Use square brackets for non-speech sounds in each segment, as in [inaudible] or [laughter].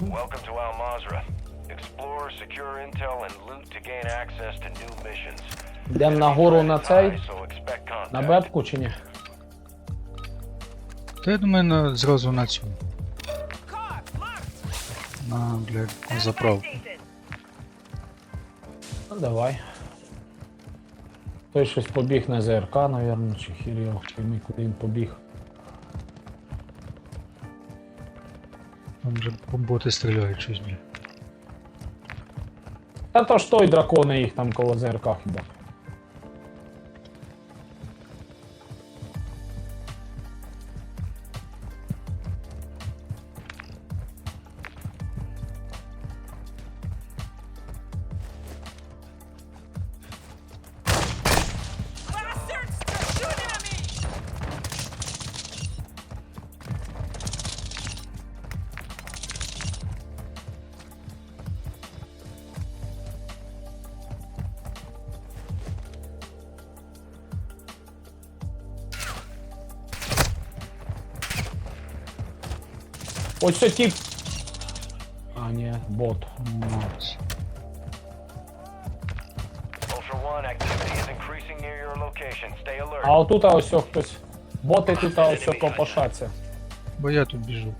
Welcome to Al Mazra. Explore, secure intel, and loot to gain access to new missions. Йдемо нагору на цей, на бебку чи ні? Та я думаю, на, зразу на цю. На, блядь, на заправку. Ну давай. Той щось побіг на ЗРК, навірно, чи хір його пойми, куди він побіг. Там же боти стріляють щось, бля. Та то ж той дракони їх там коло ЗРК хіба. Ось це тип. А, ні, бот. Макс. Ultra One, activity is increasing near your location. Stay alert. А отут ось о хтось. Боти тут ось о копошаться. Бо я тут біжу.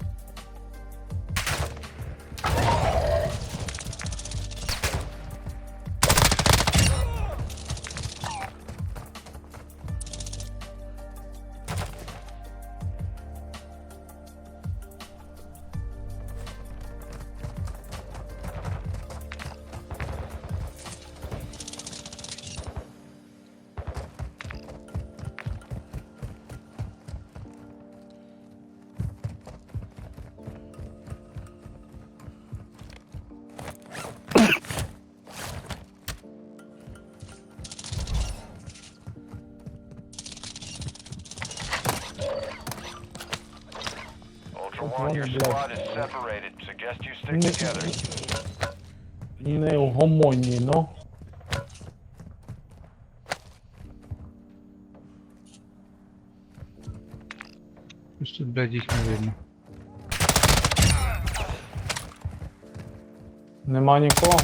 Stick Не, не угомонні, ну. Ось тут, блядь, їх не видно. Нема нікого.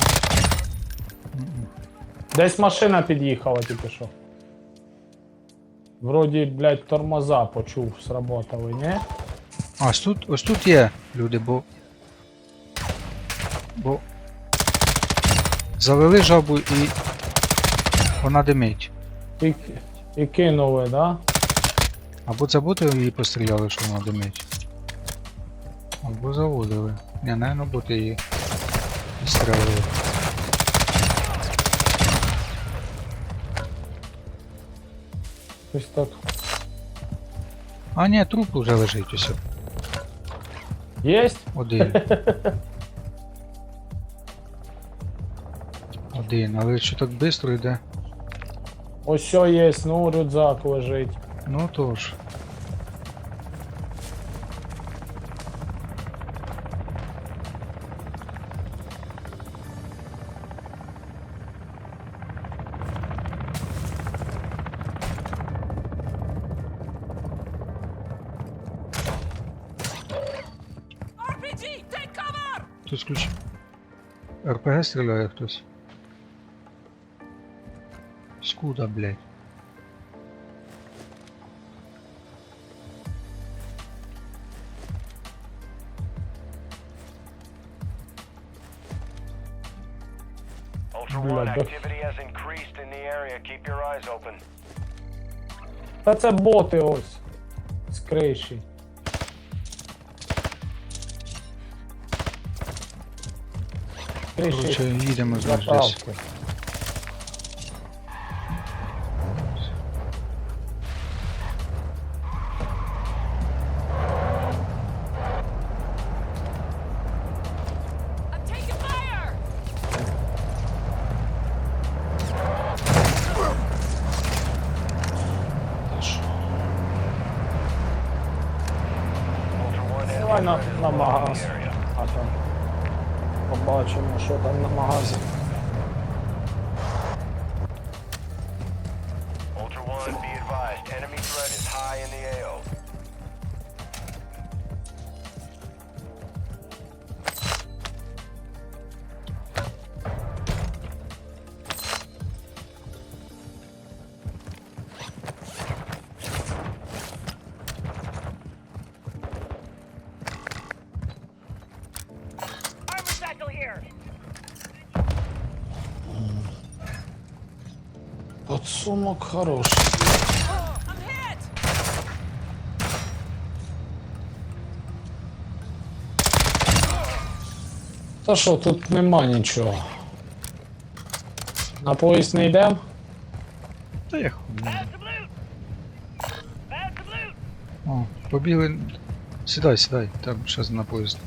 Десь машина під'їхала тільки що. Вроді, блядь, тормоза почув, сработали, ні? А, ось тут, ось тут є люди, бо. Бо. Завели жабу і. Вона димить. І, і кинули, да? Або це боти її постріляли, що вона димить. Або заводили. Ні, напевно, боти її стріляли. Ось так. А ні, труп вже лежить ось. Єсть? Один. [laughs] Один, але що так швидко йде. Ось що є, ну рюкзак лежить. Ну тож. Тут ключ. РПГ стріляє хтось. Скуда, блядь. Ultra One, activity has increased in the area. Keep your eyes open. Та це боти ось. З криші. Криші Короче, їдемо знаєш десь. заправки. I'm taking fire! Ultra One, Давай на, enemy threat is на low in магаз. Побачимо, що там на магазі. Hit! Та що, тут нема нічого. На поїзд не йдемо? Та я хуй. О, побігли. Сідай, сідай, там щас на поїзд.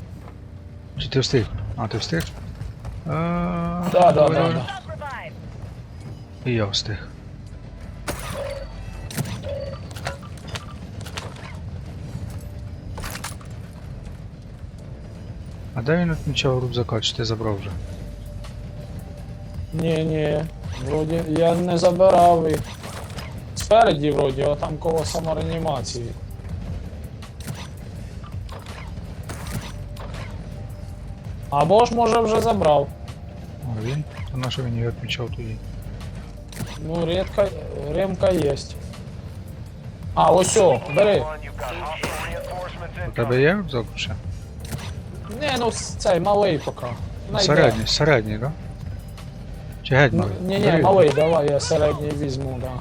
Чи ти встиг? А, ти встиг? А, Да, да, давай, да, давай. да. І я встиг. Де він відмічав рюкзака, чи ти забрав вже? Ні, ні. Вроді я не забирав їх. Спереді вроді, а там коло самореанімації. Або ж може вже забрав. А він? То на що він його відмічав тоді? Ну, редка, ремка є. А, ось о, бери. У тебе є рюкзак ще? Ні, ну цей малий поки. Найде. Середній, середній, да? Чи геть малий? ні, ні, малий, давай я середній візьму, да.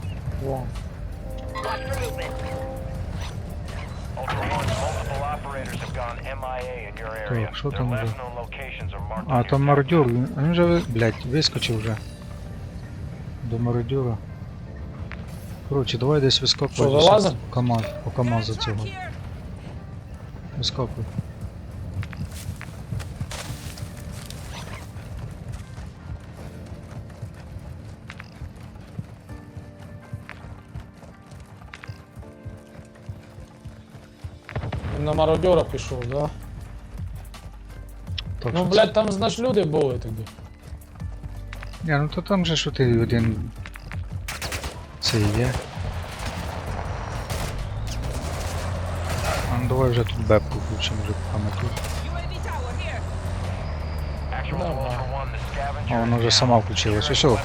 Во. Так, що там marked А, your мародер, він він вже, блядь, вискочив вже. До мародера. Коротше, давай десь вискакуй. Що, залазим? По КамАЗ, по КамАЗу цього. here! На мародьора пішов, да? Так, Ну, що блядь, там, значить, люди були тоді. Ні, ну то там же що ти один. Це і є. А ну давай вже тут бепку включимо, вже поки ми тут. UAV tower here! Actual to Ultra One, the scavenger А воно вже сама включилась. Ось, о, find.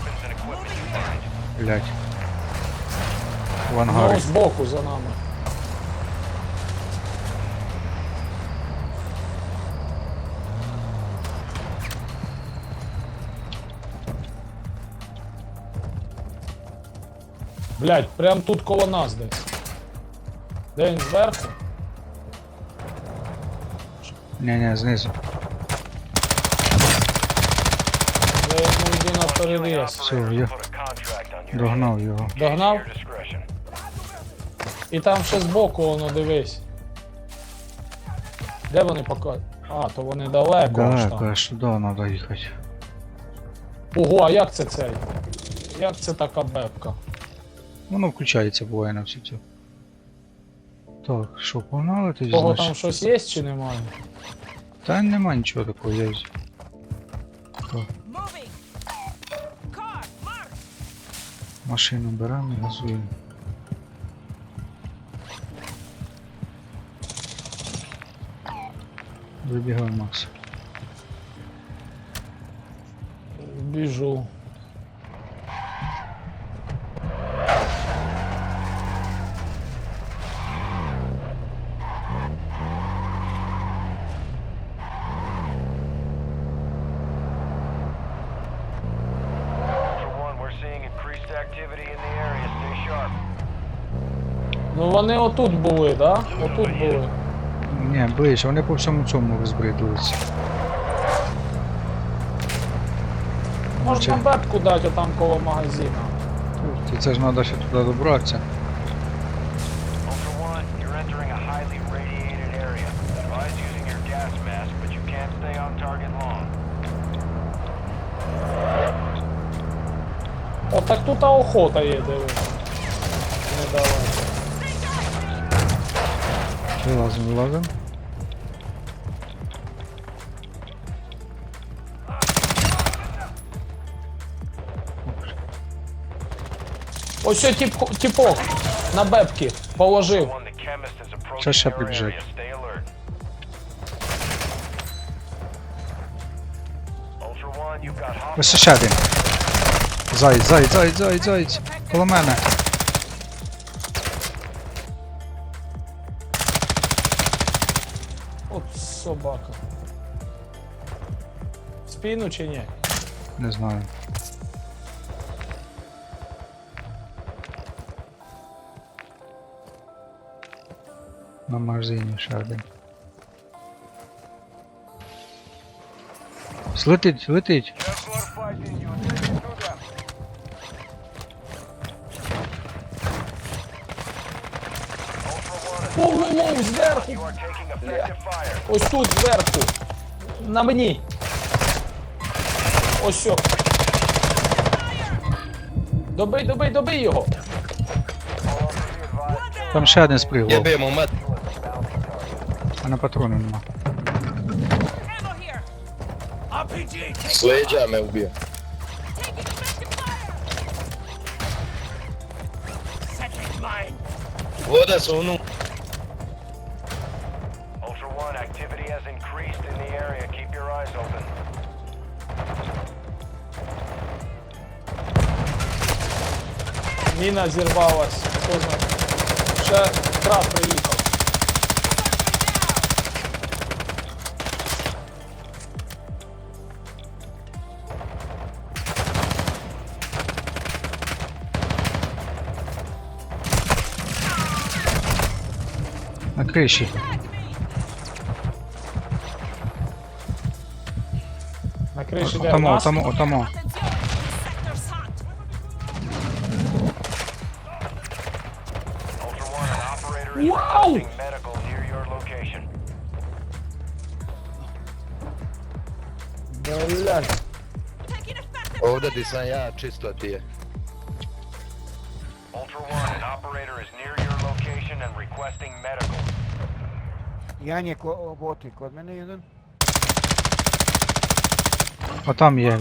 блядь. В Ну, ангарі. збоку за нами. Блять, прям тут коло нас десь. Де він зверху? Ні-ні, знизу. Я йому йду на переріз. Все, я Догнав його. Догнав? І там ще збоку воно дивись. Де вони пока. А, то вони далеко Далеко, там. аж туди треба їхати. Ого, а як це цей? Як це така бебка? Воно включається буває на всі ці. Так, що, погнали тоді, Кого там щось є чи немає? Та нема нічого такого! Car! Mark! машину беремо і газуємо. Вибігай, Макс. Біжу. Ultra One, we're seeing increased activity in the area. Stay sharp. Ну вони отут були, да? Отут були. Ні, ближче, вони по всьому цьому розбридуються. Можна Це- бебку дати там коло магазина. Це, це ж треба ще туди добратися. Ultra One, you're entering a highly radiated area. Advise using your gas mask, but you can't stay on target long. О, так тут охота є, диви. Вилазимо, вилазимо. Ось що тіп, тіпок на бебки положив. Ultra One, you've got Ось ще один. Заєць, заєць, заєць, заєць. Коло мене. спину чи ні? Не знаю. На магазині ще один. Летить, летить. Повний лов зверху! Ось тут зверху. На мені. Ось що. Добий, добий, добий його. Там ще один Я спригував, б'ємо мет. а на патрони нема. Ammo here. Виїжджаємо, вб'ю. Taking effective fire. Вода сувну. Міна зірвалась. Ще трап приїхав. На криші. На криші де Отамо, отамо, отамо. Effective Овде десна я чисто ти. Ultra One, an operator is near your location and requesting medical. Янік, о- о, ботик, от мене один. Отам є.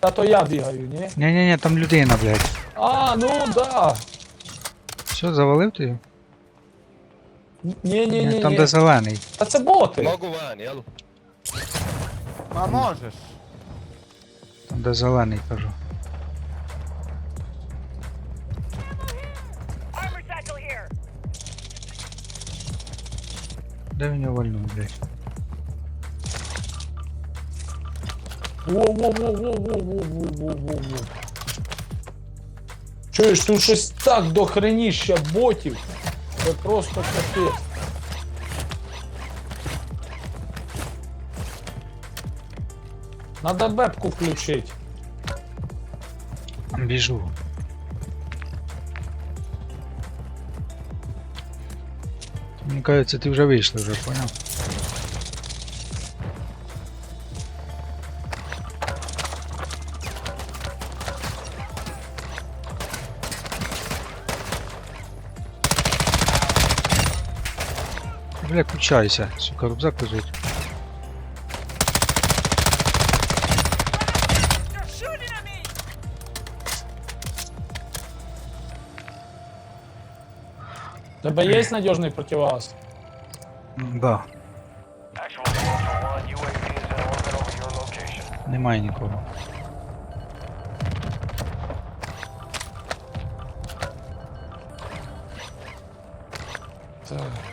Та то я бігаю, ні? Ні-ні-ні, там людина, блядь. А, ну да. Що, завалив ти? його? Ні, ні, ні. Там де зелений. Та це боти. Могу ван, ялу. А можеш? Там де зелений, кажу. armor tackle here. Де він його вальнув, блядь? Во-во-во-во-во-во-во-во-во. Чуєш, тут щось так до хреніща ботів. Це просто капець. Надо бэпку включить. Бежу. Мне кажется, ты уже вышел, уже понял? Виручайся. Сука, рюкзак лежить. У тебя есть надежный противовес? Да. Немає нікого. Так.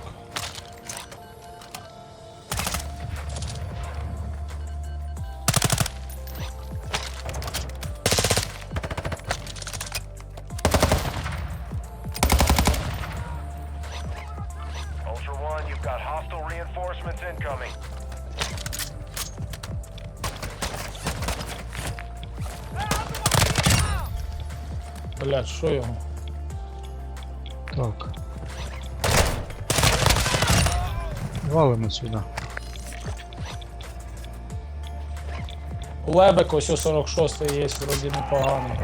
Блядь, що його? Так. Валимо сюди. Лебек ось у 46 є, вроді непоганий.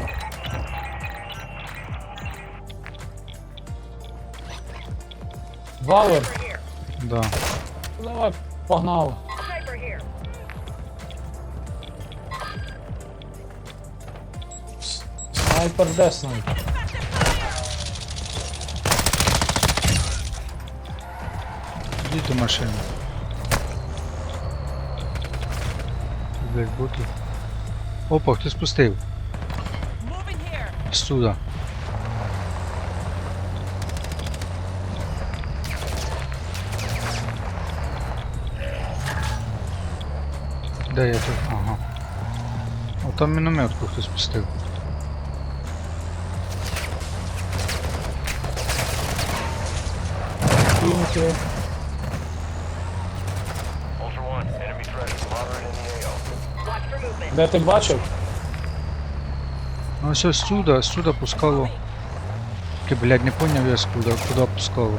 Валим? Да. Давай, погнали. Снайпер де снайпер? Йдіть до машини. Блять, боти. Опа, хтось спустив. Сюди. Де я тут? Ага. О, там мінометку хтось спустив. Пінки. Ultra One, enemy threat is moderate in the AO. Watch for movement. Де ти бачив? Ну ось сюди, сюди пускало. Тільки, блядь, не поняв я скуда, куди пускало.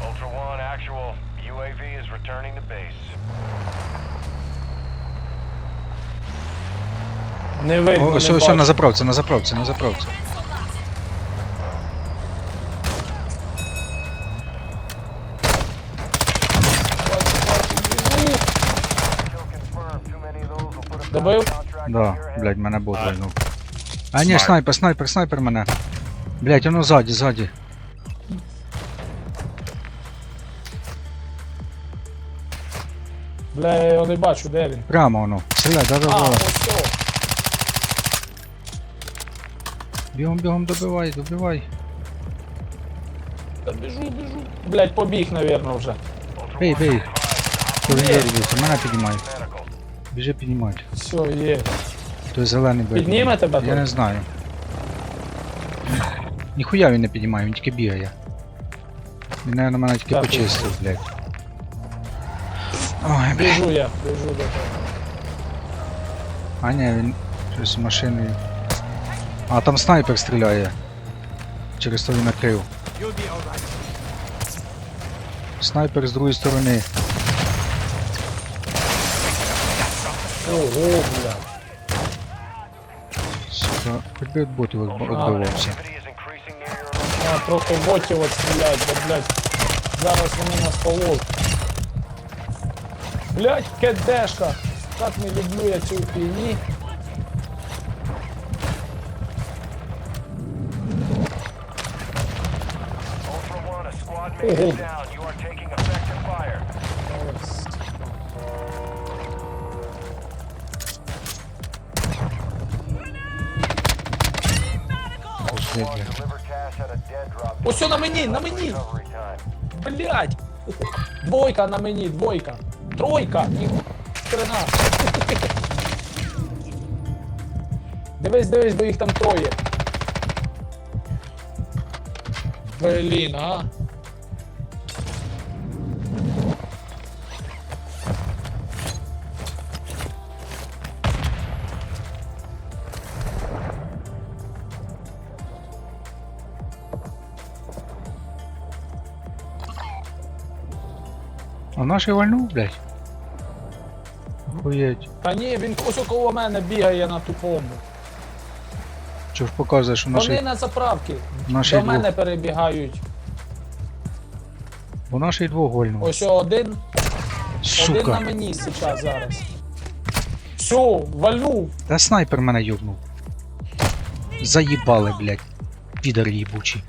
Ultra One, actual. UAV is returning to base. Не видно, О, ось не на заправці, на заправці, на заправці. Добив? contract Да, to your head. блядь, мене бот вальнув. А ні, снайпер, снайпер, снайпер мене. Блядь, воно ззаді, ззаді. Бля, я його не бачу, де він? Прямо воно. Стріляй, да, да, А, да. ось цього. Бігом, бігом добивай, добивай. Та біжу, біжу. Блять, побіг, навірно, вже. Ultra Бей, One, бей. be advised, Турнір дивіться, мене піднімай. medical. Біжи піднімати. Все, є. Той зелений бей. Підніме тебе Я не знаю. Ніхуя він не піднімає, він тільки бігає. Він, наверное, мене тільки Так, почистив, блядь. Ой, блядь. Біжу я, біжу до тебе. А ні, він щось з машиною. А, там снайпер стріляє. Через то він накрив. Снайпер з другої сторони. Ого, бля. Сука, хоч би від ботів відбивався. А, трохи ботів от стріляють, бо, блядь, зараз вони нас половуть. Блядь, кедешка! Так не люблю я цю фігні. Ultra Ось на мені, на мені! Блять! Двойка на мені, двойка. Тройка! Ні, хрена. Дивись, дивись, бо їх там троє. Блін, а? А наш вальнув, блядь. Охуєть. Та ні, він ось около мене бігає на тупому. Що ж показує, що Вони на заправки. Наші До двох. мене перебігають. Бо наші двох вальнув. Ось один, один на Сука. мені зараз зараз. Все, вальнув. Та снайпер мене юбнув. Заїбали, блядь. Підар їбучий.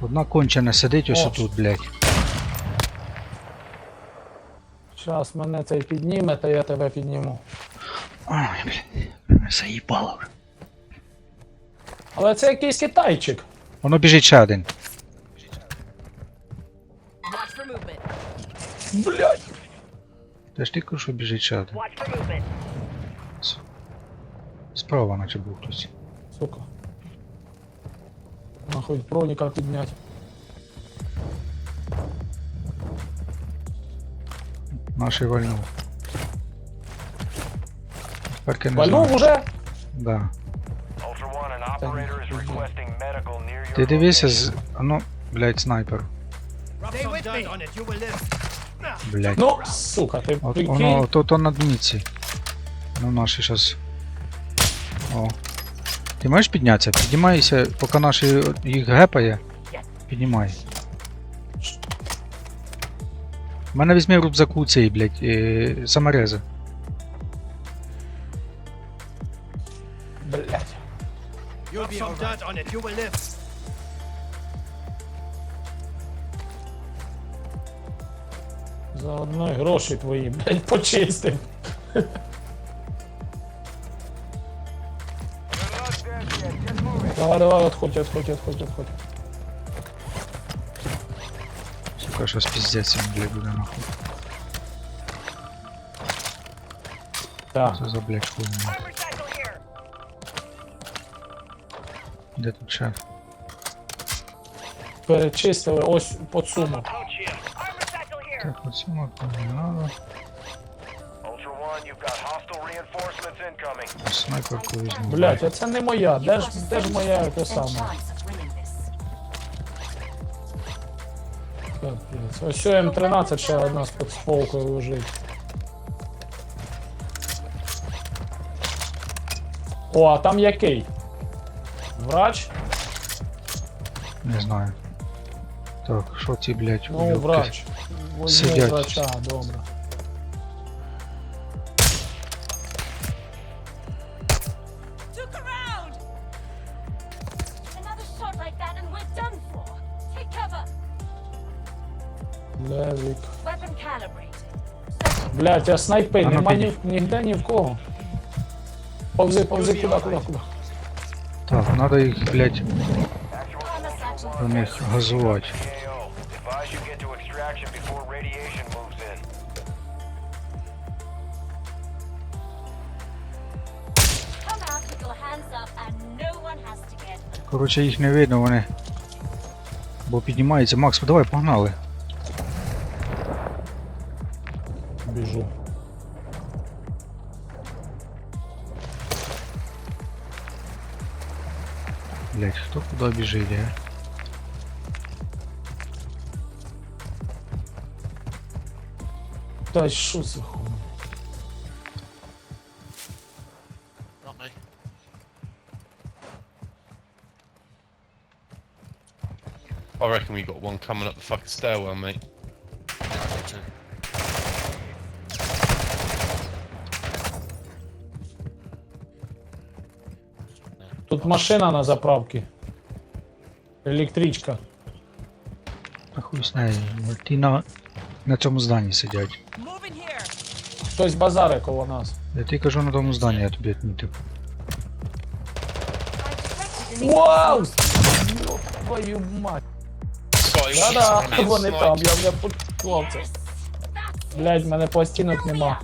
Одна кончена сидить ось О. тут, блядь. Зараз мене цей підніме, та я тебе підніму. Ой, блядь. Заїбало вже. Але це якийсь китайчик. Воно біжить ще один. Watch for movement. Блять. Та ж тільки що біжить ще один. Watch for movement. Справа наче був хтось. Сука. Нахуй броніка піднять. Наший вальнув. Тепер не Вальнув уже? Да. Ти дивися з. Ну, блядь, снайпер. Блядь. Ну, сука, ти От воно, прикинь. то, то на дніці. Ну, наші щас. О. Ти можеш піднятися? Піднімайся, поки наші їх гепає. Піднімай. У мене візьми в рюкзаку цей, блядь, е, саморези. Блять. You'll be some dirt on it. You will live. Заодно й гроші твої, блять, почистив. Давай, давай, отходь, отходь, отходь, отходь. Сука, щось піздець їм, блядь, буде нахуй. Так. Це за, блядь, хуйня. Де тут ще? перечистили ось под суму. Armor satchel here. Так, got hostile reinforcements incoming. Снайперку візьму. Блять, а це не моя. Де ж, де ж моя те саме? Капець. Ось що М13 ще одна з подсполкою лежить. О, а там який? Врач? Не знаю. Так, що ці, блядь, Ну, уйобки? врач. Возьму Сидять. врача, добре. Левік. Weapon calibrated. Блять, а ну, нема піди. ні, ніде ні в кого. Повзи, повзи, куди, куди, куди. Так, надо їх, блядь, них газувати. CAO. Advise you get to extraction before radiation moves in. Come out with your hands up and no one has to get. Коротше, їх не видно, вони. Бо піднімаються. Макс, давай, погнали. Хто а? Та що це хуй? Not me. I reckon we got one coming up the fucking stairwell, mate. Тут машина на заправці. Електричка. Та хуй з нею. Ті на, на цьому зданні сидять. Хтось базари коло нас. Я тобі кажу на тому зданні, я тобі відмітив. An Вау! Йоп Твою мать. Да-да, вони там, я вже почув це. Блять, мене пластинок нема.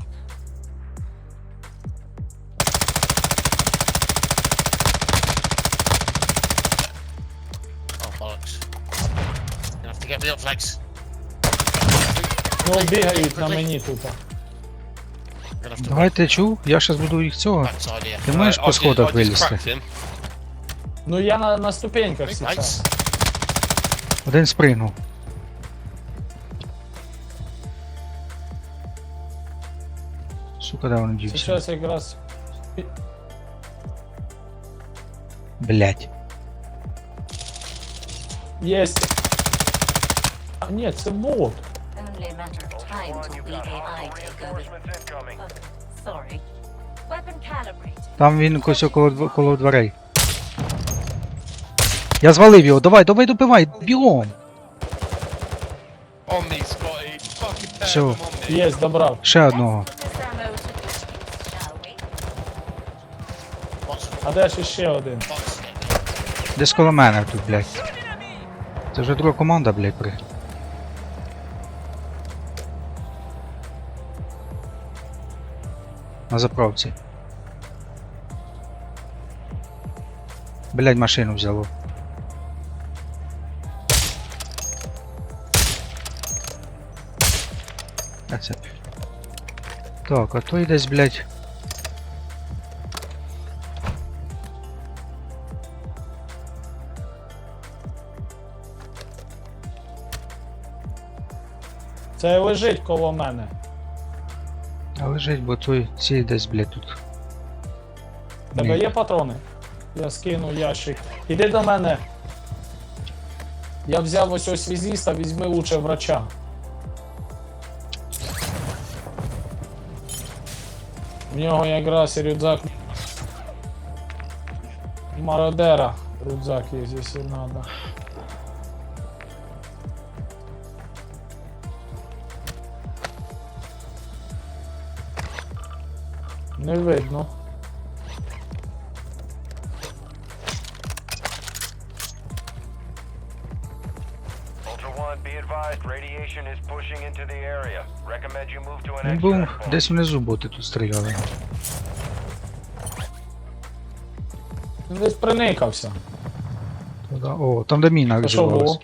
Bollocks. You have to get me up, Flex. Ну бігають на мені to Давай ти чув, я щас буду їх цього. Ти I- по сходах вилізти? Ну я на, на ступеньках зараз. mates. Один спригнув. Сука, де він дівся? Зараз якраз. Блять. Єсть. А ні, це бот. Only a matter of Ultra time One, till you've the got AI hostile take over. reinforcements incoming. Oh, sorry. Weapon calibrated. Там він дв- коло дверей. Я звалив його, давай, давай добивай, бігом. On me, Scotty. Fucking pair Всё. of them on me. Єсть, добрав. Ще одного. Let's put this ammo to good use, shall we? What's А де ж ще один? box here? Десь коло мене тут, блядь. Це вже друга команда, блядь, при. На заправці. Блядь, машину взяло. А це. Так, а той десь, блядь. Це лежить коло мене. А лежить, бо той цей десь, блядь, тут. Тебе є патрони? Я скину ящик. Іди до мене. Я взяв ось ось візіста, візьми лучше врача. В нього якраз і рюкзак. Мародера. Рюкзак є, якщо надо. Не видно. Він був десь внизу боти тут стріляли. Він десь приникався. Туда, о, там де міна відживалась.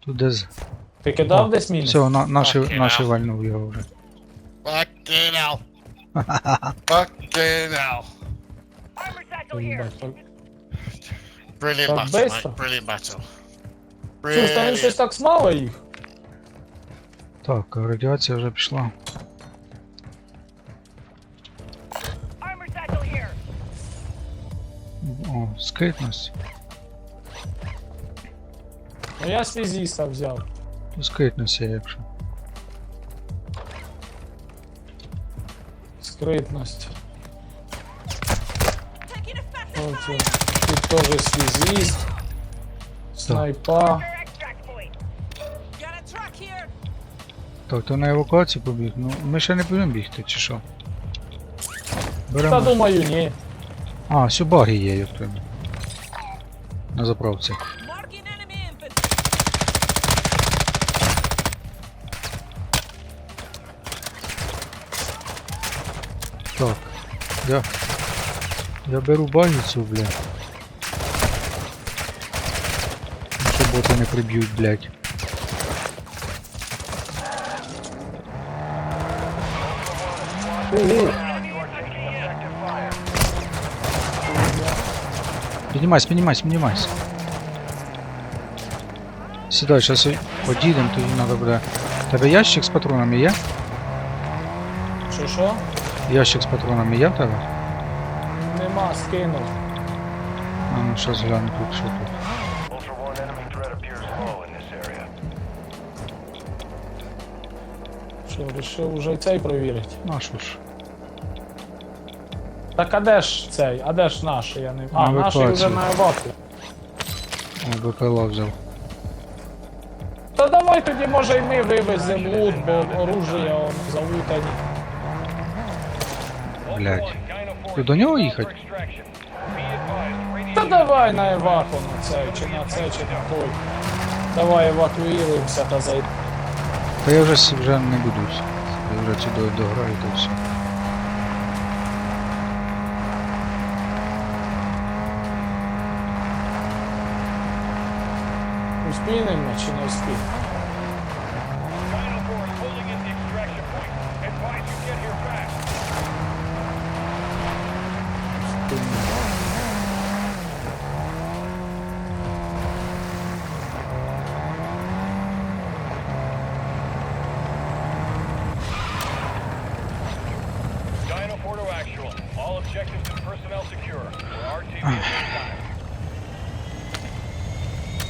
Тут десь. Ти кидав десь міну? Все, на, наші, наші вальнув його вже. Fucking hell. Fucking hell. Їбать, так. Brilliant Так battle, быстро. mate. Brilliant battle. Чуєш, там щось Brilliant. так смало їх? Так, радіація вже пішла. О, скритність. Ну я связіста взяв. Скритність є, якщо. Скритність. Оце. Тут теж связіст. Снайпа. Так, то на евакуацію побіг. Ну, ми ще не будемо бігти, чи що? Та думаю, ні. А, все баги є, як треба. На заправці. Так. Я. Я беру багіцю, бля. Щоб боти не приб'ють, блядь. Піднімайся, піднімайся, піднімайся. Сідай, зараз подійдемо, тоді треба буде. Тебе ящик з патронами є? Що що? Ящик з патронами є в тебе? Нема, скинув. А ну щас гляну тут, що тут. Що, вирішив уже цей провірити. А що ж. Так а де ж цей? А де ж наш? Я не... А, На наш вже евакуацію. на еваку. О, БПЛА взяв. Та давай тоді може і ми вивеземо лут, бо оружие он, залутані. Блядь. Ти до нього їхати? Та давай на еваку на цей, чи на цей, чи на той. Давай евакуюємося та зайдемо. Та я вже с- вже не буду. Я вже сюди дограю, то все. Успінемо чи не успінемо?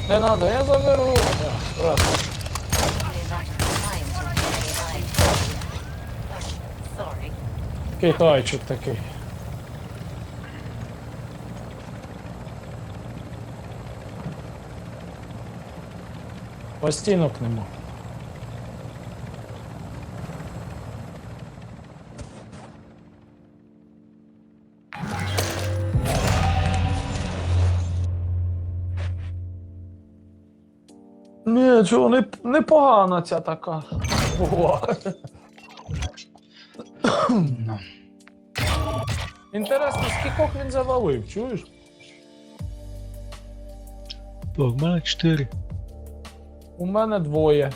Не надо, я заберу. Раз. Китайчик такий. Постінок нема. Чого, не, непогана ця така була. Інтересно, скількох він завалив, чуєш? Так, в мене 4. У мене двоє.